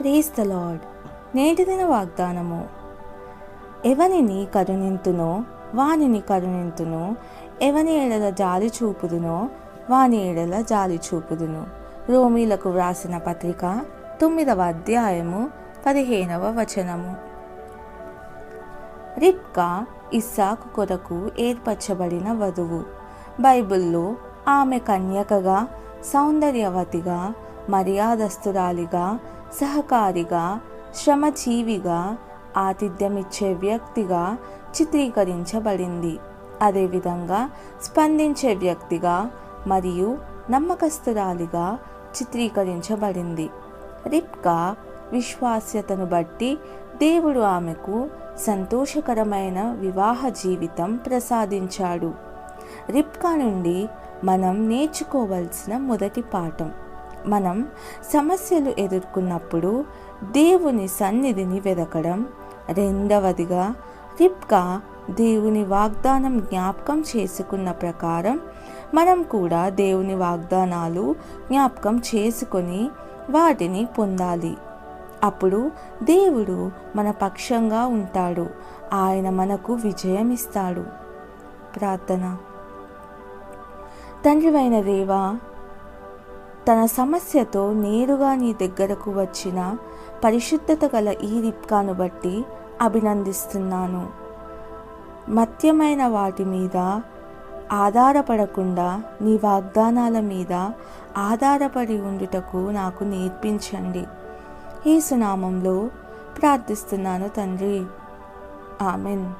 Praise the lord నేటి దిన వాగ్దానము. ఎవనిని కరుణింతునో వానిని కరుణింతును ఎవని ఎడల జాలి చూపుదునో వాని ఎడల జాలి చూపుదును. రోమీలకు వ్రాసిన పత్రిక తొమ్మిదవ అధ్యాయము పదిహేనవ వచనము. రిప్కా ఇస్సాకు కొరకు ఏర్పరచబడిన వధువు. బైబిల్లో ఆమె కన్యకగా సౌందర్యవతిగా మర్యాదస్తురాలిగా సహకారిగా శ్రమజీవిగా ఆతిథ్యమిచ్చే వ్యక్తిగా చిత్రీకరించబడింది. అదేవిధంగా స్పందించే వ్యక్తిగా మరియు నమ్మకస్తురాలిగా చిత్రీకరించబడింది. రిప్కా విశ్వాస్యతను బట్టి దేవుడు ఆమెకు సంతోషకరమైన వివాహ జీవితం ప్రసాదించాడు. రిప్కా నుండి మనం నేర్చుకోవలసిన మొదటి పాఠం. మనం సమస్యలు ఎదుర్కొన్నప్పుడు దేవుని సన్నిధిని వెదకడం రెండవదిగా రిప్కా దేవుని వాగ్దానం జ్ఞాపకం చేసుకున్న ప్రకారం మనం కూడా దేవుని వాగ్దానాలు జ్ఞాపకం చేసుకొని వాటిని పొందాలి. అప్పుడు దేవుడు మన పక్షంగా ఉంటాడు. ఆయన మనకు విజయం ఇస్తాడు ప్రార్థన తండ్రివైన దేవా తన సమస్యతో నేరుగా నీ దగ్గరకు వచ్చిన పరిశుద్ధత గల ఈ రిప్కాను బట్టి అభినందిస్తున్నాను. మత్యమైన వాటి మీద ఆధారపడకుండా నీ వాగ్దానాల మీద ఆధారపడి ఉండుటకు నాకు నేర్పించండి. ఈ సునామంలో ప్రార్థిస్తున్నాను తండ్రి. ఆమెన్.